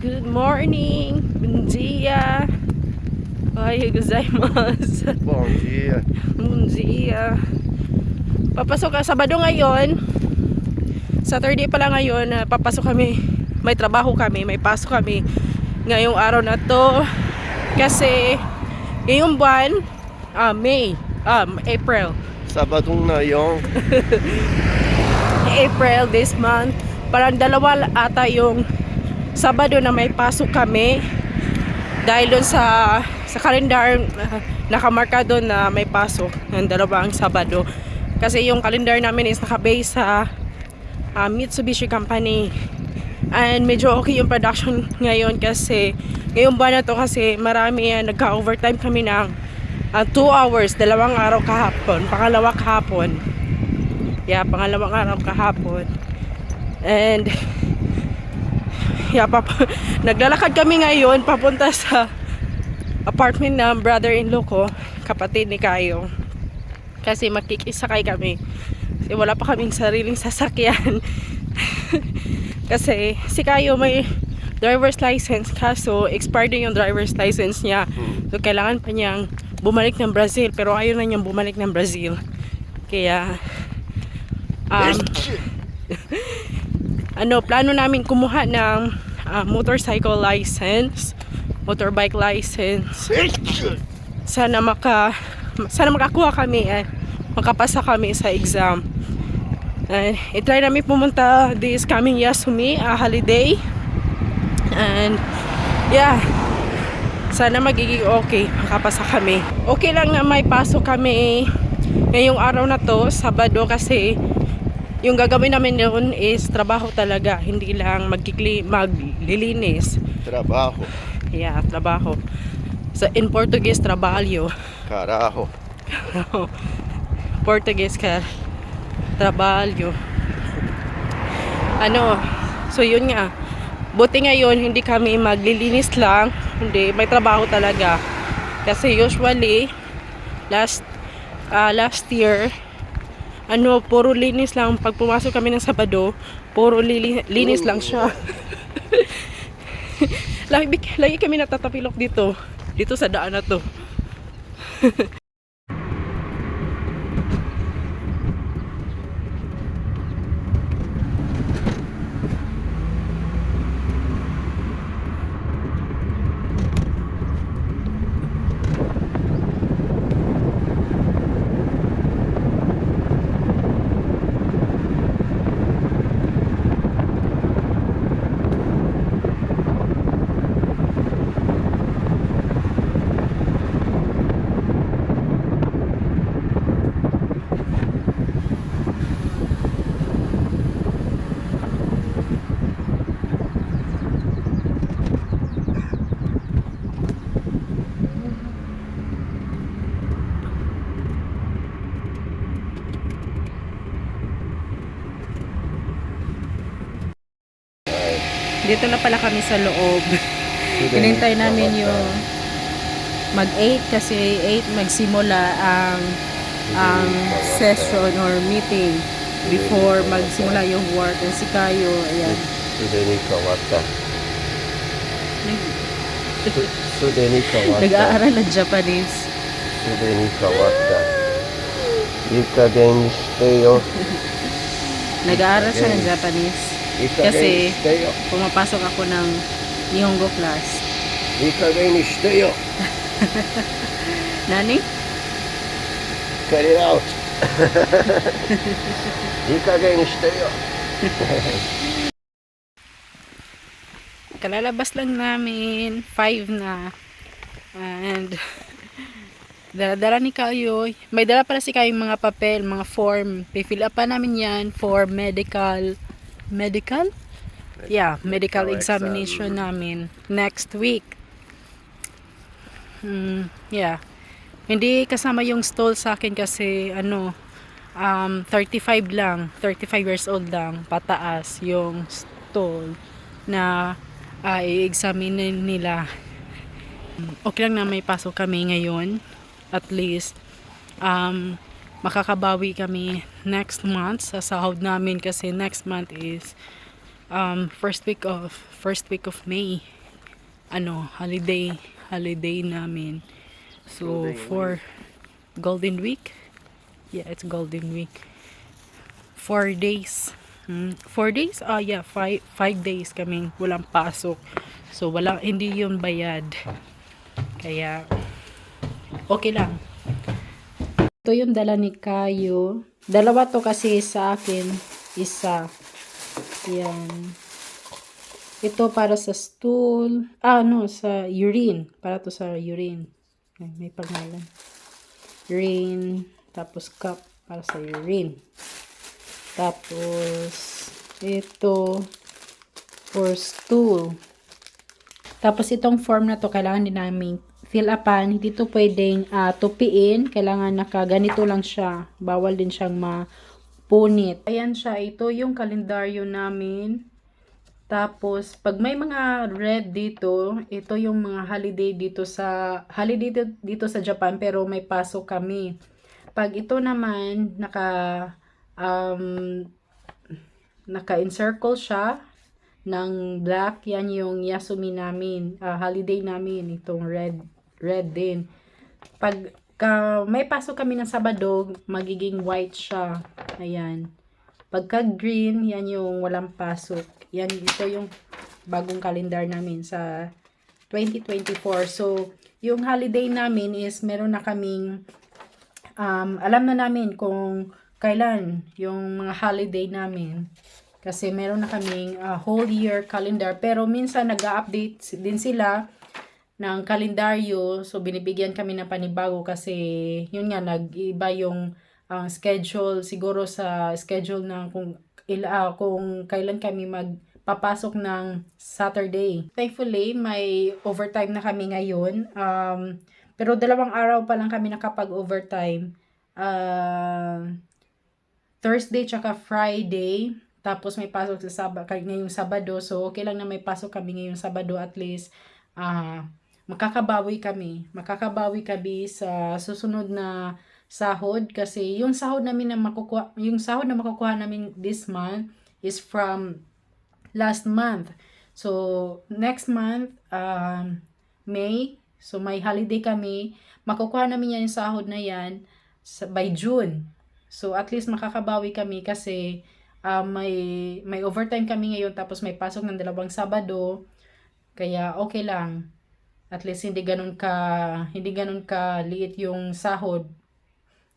Good morning. Buen dia. Ay, gozaimasu. Bom dia. Buen dia. Papasok ka Sabado ngayon. Saturday pala ngayon, ah, papasok kami. May trabaho kami, may pasok kami ngayong araw na to. Kasi ngayong buwan, ah, May, um, April. Sabadong na yung April this month. Parang dalawa ata yung Sabado na may pasok kami. Dahil doon sa sa kalendar uh, nakamarka doon na may pasok ng dalawang Sabado. Kasi yung kalendar namin is nakabase sa uh, Mitsubishi Company. And medyo okay yung production ngayon kasi ngayong buwan na to kasi marami yan nagka-overtime kami ng 2 hours, dalawang araw kahapon, pangalawa kahapon. Yeah, pangalawang araw kahapon. And yeah, pap naglalakad kami ngayon papunta sa apartment ng brother-in-law ko, kapatid ni Kayo. Kasi makikisakay kami. Kasi wala pa kaming sariling sasakyan. Kasi si Kayo may driver's license kaso expired yung driver's license niya. So kailangan pa niyang bumalik ng Brazil pero ayaw na niyang bumalik ng Brazil. Kaya um, ano, plano namin kumuha ng ah, motorcycle license, motorbike license. Sana maka sana makakuha kami eh, makapasa kami sa exam. And itry namin pumunta this coming Yasumi uh, holiday. And yeah, sana magiging okay, makapasa kami. Okay lang na may pasok kami ngayong araw na to, Sabado kasi yung gagawin namin noon is trabaho talaga, hindi lang magkikli, maglilinis. trabaho. Yeah, trabaho. Sa in Portuguese, trabalho. Carajo. Portuguese ka, trabalho. Ano, so yun nga. Buti ngayon, hindi kami maglilinis lang. Hindi, may trabaho talaga. Kasi usually, last, ah, last year, ano, puro linis lang. Pag pumasok kami ng Sabado, puro lili- linis lang siya. lagi, lagi kami natatapilok dito. Dito sa daan na to. Dito na pala kami sa loob. Hinintay namin yung mag-8 kasi 8 magsimula ang ang session or meeting before magsimula yung work ng si Kayo. Ayan. Sudeni Kawata. Sudeni Kawata. Nag-aaral ng Japanese. Sudeni Kawata. Ika den Nag-aaral siya ng Japanese. Kasi pumapasok ako ng Nihongo class. Ikaw ni shiteyo. Nani? Cut it out. Ikaw ni shiteyo. Kalalabas lang namin. Five na. And dala-dala ni kayo. May dala pala si kayong mga papel, mga form. Pifill up pa namin yan for medical Medical? Yeah, medical Medical examination namin next week. Hmm, yeah. Hindi kasama yung stall sa akin kasi ano, um, 35 lang, 35 years old lang, pataas yung stall na uh, i-examine nila. Okay lang na may pasok kami ngayon. At least, um, makakabawi kami next month. Sa sahod namin kasi next month is um, first week of first week of May. Ano holiday holiday namin. So for Golden Week? Yeah it's Golden Week. Four days. Hmm, four days? Ah yeah five five days kaming walang pasok. So walang hindi yun bayad. Kaya okay lang ito yung dala ni Kayo dalawa to kasi sa akin isa yan ito para sa stool. Ah, no, sa urine. Para to sa urine. Ay, may pangalan. Urine. Tapos cup para sa urine. Tapos, ito for stool. Tapos itong form na to, kailangan din namin fill upan. Hindi to pwedeng ah, tupiin. Kailangan naka ganito lang siya. Bawal din siyang mapunit. Ayan siya. Ito yung kalendaryo namin. Tapos, pag may mga red dito, ito yung mga holiday dito sa holiday dito, dito sa Japan pero may pasok kami. Pag ito naman naka um, naka-encircle siya ng black, yan yung Yasumi namin, ah, holiday namin, itong red red din. Pag ka, may pasok kami ng Sabado, magiging white siya. Ayan. Pagka green, yan yung walang pasok. Yan, ito yung bagong kalendar namin sa 2024. So, yung holiday namin is meron na kaming, um, alam na namin kung kailan yung mga holiday namin. Kasi meron na kaming uh, whole year calendar. Pero minsan nag-update din sila ng kalendaryo. So, binibigyan kami ng panibago kasi yun nga, nag-iba yung ang schedule siguro sa schedule ng kung ah, kung kailan kami magpapasok ng Saturday. Thankfully, may overtime na kami ngayon. Um, pero dalawang araw pa lang kami nakapag-overtime. Uh, Thursday tsaka Friday. Tapos may pasok sa Sab ngayong Sabado. So, okay lang na may pasok kami ngayong Sabado at least. ah makakabawi kami. Makakabawi kami sa susunod na sahod kasi yung sahod namin na makukuha yung sahod na makukuha namin this month is from last month. So next month um May so may holiday kami makukuha namin yan yung sahod na yan sa, by June. So at least makakabawi kami kasi uh, may may overtime kami ngayon tapos may pasok ng dalawang Sabado. Kaya okay lang. At least hindi ganun ka hindi ganun ka liit yung sahod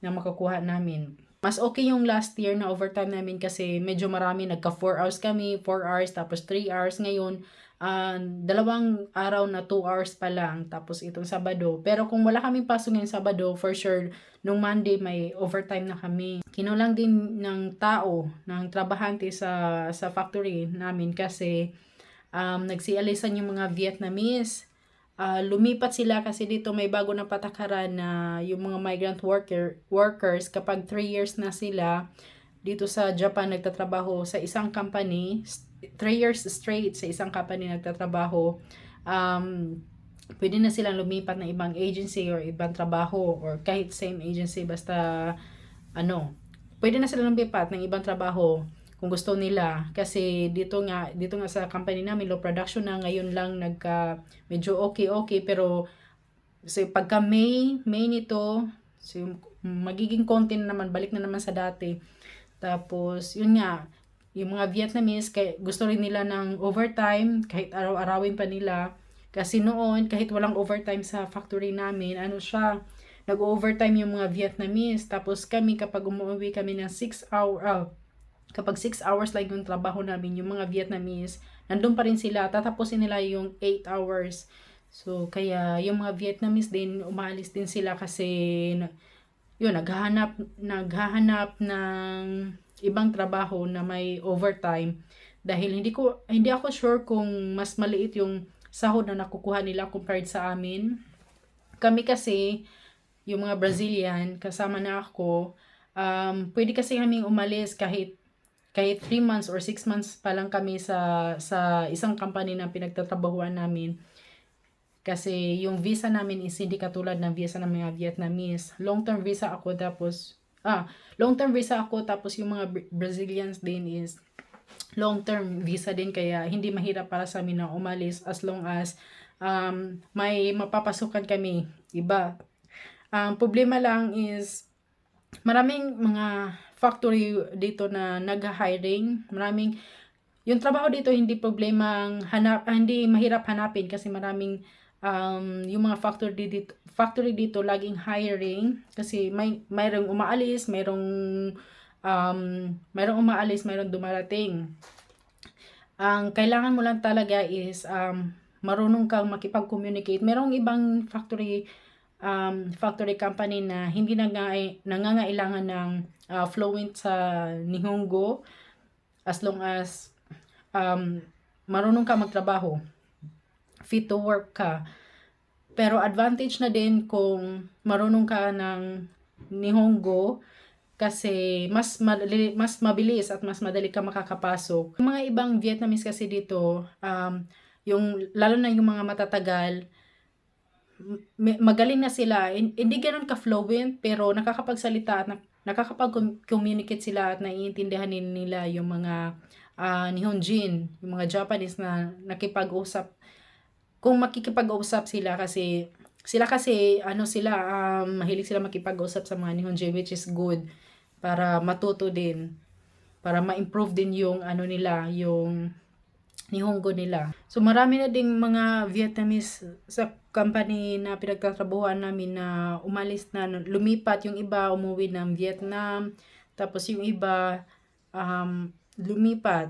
na makukuha namin. Mas okay yung last year na overtime namin kasi medyo marami. Nagka 4 hours kami, 4 hours, tapos 3 hours. Ngayon, uh, dalawang araw na 2 hours pa lang. Tapos itong Sabado. Pero kung wala kaming pasok ngayong Sabado, for sure, nung Monday may overtime na kami. Kinulang din ng tao, ng trabahante sa, sa factory namin kasi um, nagsialisan yung mga Vietnamese uh, lumipat sila kasi dito may bago na patakaran na yung mga migrant worker workers. Kapag 3 years na sila dito sa Japan nagtatrabaho sa isang company 3 years straight sa isang company nagtatrabaho um, pwede na silang lumipat ng ibang agency or ibang trabaho or kahit same agency basta ano pwede na silang lumipat ng ibang trabaho kung gusto nila. Kasi dito nga dito nga sa company namin low production na ngayon lang nagka medyo okay okay pero so pagka May May nito so magiging konti na naman balik na naman sa dati. Tapos yun nga yung mga Vietnamese kay gusto rin nila ng overtime kahit araw-arawin pa nila. Kasi noon kahit walang overtime sa factory namin ano siya nag-overtime yung mga Vietnamese. Tapos kami kapag umuwi kami ng 6 hour uh, kapag 6 hours lang yung trabaho namin, yung mga Vietnamese, nandun pa rin sila, tatapusin nila yung 8 hours. So, kaya yung mga Vietnamese din, umaalis din sila kasi, yun, naghahanap, naghahanap ng ibang trabaho na may overtime. Dahil hindi ko, hindi ako sure kung mas maliit yung sahod na nakukuha nila compared sa amin. Kami kasi, yung mga Brazilian, kasama na ako, um, pwede kasi kaming umalis kahit kahit 3 months or 6 months pa lang kami sa sa isang company na pinagtatrabahuan namin kasi yung visa namin is hindi katulad ng visa ng mga Vietnamese. Long-term visa ako tapos ah, long-term visa ako tapos yung mga Brazilians din is long-term visa din kaya hindi mahirap para sa amin na umalis as long as um, may mapapasukan kami iba. Ang problema lang is maraming mga factory dito na nag-hiring, maraming yung trabaho dito hindi problemang hanap ah, hindi mahirap hanapin kasi maraming um, yung mga factory dito factory dito laging hiring kasi may mayroong umaalis, mayroong um, mayroong umaalis, mayroong dumarating. Ang kailangan mo lang talaga is um, marunong kang makipag-communicate. Merong ibang factory um, factory company na hindi nanga- nangangailangan ng uh, fluent sa Nihongo as long as um, marunong ka magtrabaho, fit to work ka. Pero advantage na din kung marunong ka ng Nihongo kasi mas madali, mas mabilis at mas madali ka makakapasok. Yung mga ibang Vietnamese kasi dito, um, yung lalo na yung mga matatagal, magaling na sila. Hin- Hindi ganoon ka-fluent pero nakakapagsalita at nak- nakakapag-communicate sila at naiintindihan nila yung mga ah, Nihonjin, yung mga Japanese na nakipag-usap. Kung makikipag-usap sila kasi sila kasi ano sila um, mahilig sila makipag-usap sa mga Nihonjin which is good para matuto din para ma-improve din yung ano nila yung Nihongo nila. So marami na ding mga Vietnamese sa company na pinagtatrabuhan namin na umalis na, lumipat yung iba umuwi ng Vietnam, tapos yung iba um, lumipat.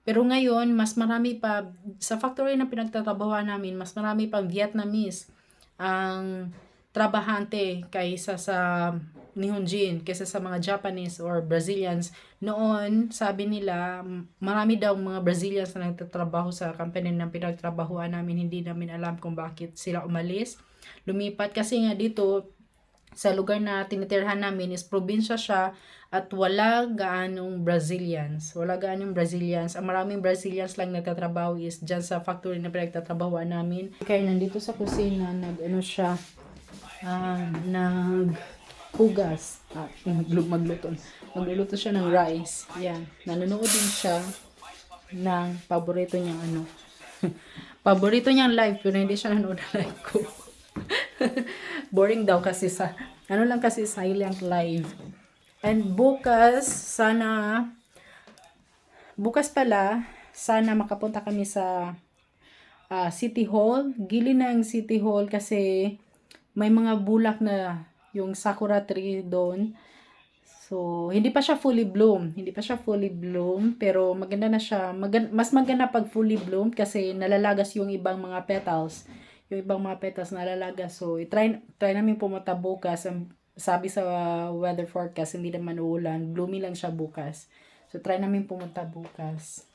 Pero ngayon, mas marami pa, sa factory na pinagtatrabahuan namin, mas marami pang Vietnamese ang trabahante kaysa sa Nihonjin, kaysa sa mga Japanese or Brazilians. Noon, sabi nila, marami daw mga Brazilians na nagtatrabaho sa company na pinagtrabahuan namin. Hindi namin alam kung bakit sila umalis. Lumipat kasi nga dito, sa lugar na tinitirhan namin is probinsya siya at wala gaanong Brazilians. Wala gaanong Brazilians. Ang maraming Brazilians lang nagtatrabaho is dyan sa factory na pinagtatrabahuan namin. Kaya nandito sa kusina, nag ano siya, ah, nag hugas. Ah, maglu- magluto. Magluluto siya ng rice. Yan. Nanonood din siya ng paborito niyang ano. paborito niyang live pero hindi siya nanonood ng live ko. Boring daw kasi sa ano lang kasi silent live. And bukas sana bukas pala sana makapunta kami sa ah, City Hall, gili ng City Hall kasi may mga bulak na yung sakura tree doon. So, hindi pa siya fully bloom. Hindi pa siya fully bloom, pero maganda na siya. Magan- mas maganda pag fully bloom kasi nalalagas yung ibang mga petals. Yung ibang mga petals nalalagas. So, try, try namin pumunta bukas. Sabi sa weather forecast, hindi naman uulan. Gloomy lang siya bukas. So, try namin pumunta bukas.